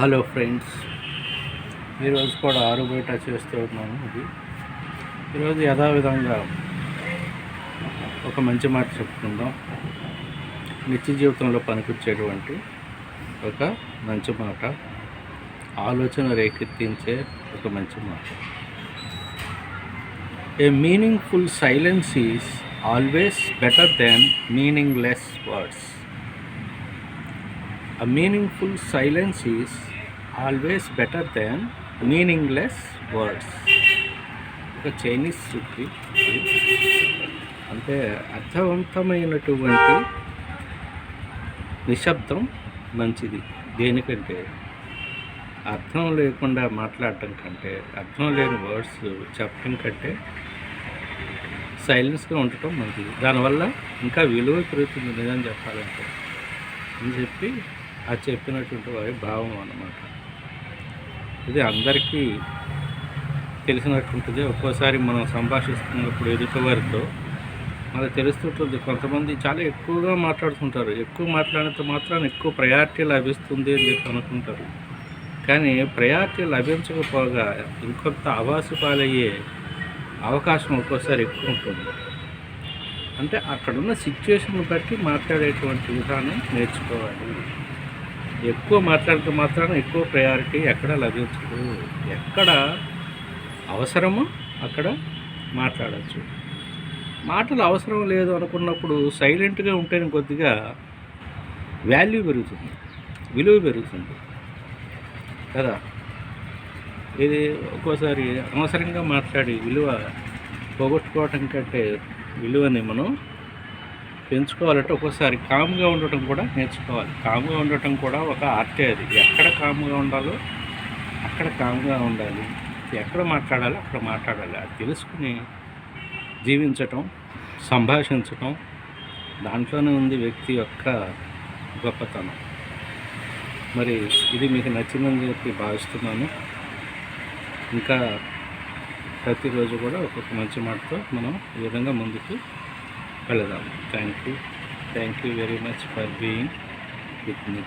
Hello friends ఈరోజు కూడా ఆరు బయట చేస్తూ ఉన్నాను ఇది. ఈరోజు యథావిధంగా ఒక మంచి మాట చెప్పుకుందాం. నిత్య జీవితంలో పనికొచ్చేటువంటి ఒక మంచి మాట ఆలోచన రేకెత్తించే ఒక మంచి మాట. A meaningful silence is always better than meaningless words A meaningful silence is always better than meaningless words ఒక చైనీస్ సూక్తి అంటే అర్థవంతమైనటువంటి నిశ్శబ్దం మంచిది. దేనికంటే? అర్థం లేకుండా మాట్లాడటం కంటే అర్థం లేని వర్డ్స్ చెప్పడం కంటే సైలెన్స్గా ఉండటం మంచిది. దానివల్ల ఇంకా విలువ పెరుగుతుంది నిజం చెప్పాలంటే అని చెప్పి ఆ చెప్పినటువంటి వారి భావం అన్నమాట. ఇది అందరికీ తెలిసినట్టుంటుంది ఒక్కోసారి మనం సంభాషిస్తున్నప్పుడు ఎదుటివారితో మనకు తెలుస్తుంటుంది. కొంతమంది చాలా ఎక్కువగా మాట్లాడుతుంటారు. ఎక్కువ మాట్లాడినంత మాత్రాన ఎక్కువ ప్రయారిటీ లభిస్తుంది అని చెప్పి అనుకుంటారు. కానీ ప్రయారిటీ లభించకపోగా ఇంకొంత ఆవాసు పాలయ్యే అవకాశం ఒక్కోసారి ఎక్కువ ఉంటుంది. అంటే అక్కడున్న సిచ్యువేషన్ బట్టి మాట్లాడేటువంటి విధానం నేర్చుకోవాలి. ఎక్కువ మాట్లాడితే మాత్రాన ఎక్కువ ప్రయారిటీ ఎక్కడ లభించదు. ఎక్కడ అవసరమో అక్కడ మాట్లాడచ్చు. మాటలు అవసరం లేదు అనుకున్నప్పుడు సైలెంట్గా ఉంటేనే కొద్దిగా వాల్యూ పెరుగుతుంది విలువ పెరుగుతుంది. కదా? ఇది ఒక్కోసారి అనవసరంగా మాట్లాడి విలువ పోగొట్టుకోవటం కంటే విలువని మనం పెంచుకోవాలంటే ఒక్కోసారి కామ్గా ఉండటం కూడా నేర్చుకోవాలి. కామ్గా ఉండటం కూడా ఒక ఆర్టే అది. ఎక్కడ కామ్గా ఉండాలో అక్కడ కామ్గా ఉండాలి. ఎక్కడ మాట్లాడాలో అక్కడ మాట్లాడాలి. అది తెలుసుకుని జీవించటం సంభాషించటం దాంట్లోనే ఉంది వ్యక్తి యొక్క గొప్పతనం. మరి ఇది మీకు నచ్చిందని చెప్పి భావిస్తున్నాను. ఇంకా ప్రతిరోజు కూడా ఒక్కొక్క మంచి మాటతో మనం ఈ విధంగా ముందుకు వెళదాం thank you thank you very much for being with me